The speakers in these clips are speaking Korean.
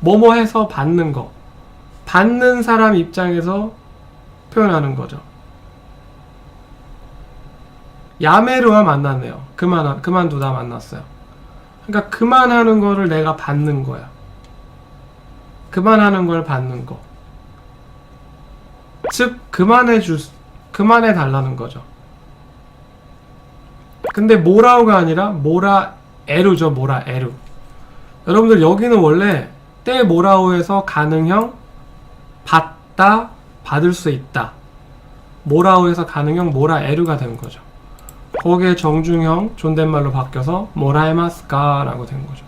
뭐뭐 해서 받는 거. 받는 사람 입장에서 표현하는 거죠. 야메루와 만났네요. 그만, 그만두다 만났어요. 그러니까 그만하는 거를 내가 받는 거야. 그만하는 걸 받는 거. 즉, 그만해 주, 그만해 달라는 거죠. 근데 모라우가 아니라 모라 에루죠, 모라 에루. 여러분들 여기는 원래 때 모라우에서 가능형 받다, 받을 수 있다. 모라우에서 가능형 모라에루가 된 거죠. 거기에 정중형 존댓말로 바뀌어서 모라에마스카 라고 된 거죠.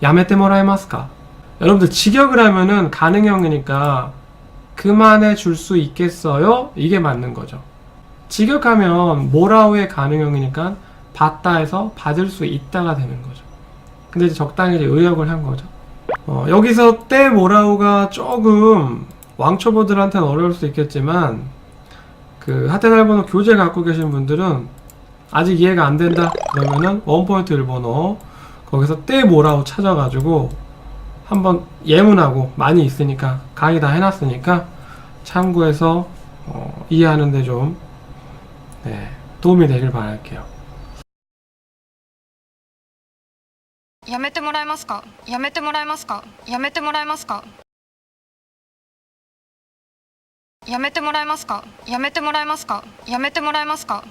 야메테 모라에마스카. 여러분들 직역을 하면은 가능형이니까 그만해 줄 수 있겠어요? 이게 맞는 거죠. 직역하면 모라우의 가능형이니까 받다 해서 받을 수 있다가 되는 거죠. 근데 이제 적당히 의역을 한 거죠. 어, 여기서 때 모라우가 조금 왕초보들한테는 어려울 수 있겠지만 그 하테나 일본어 교재 갖고 계신 분들은 아직 이해가 안 된다 그러면은 원포인트 일본어 거기서 때 모라우 찾아가지고 한번 예문하고 많이 있으니까 강의 다 해놨으니까 참고해서 어, 이해하는데 좀 네, 도움이 되길 바랄게요. やめてもらえますか？やめてもらえますか？やめてもらえますか？やめてもらえますか？やめてもらえますか？やめてもらえますか？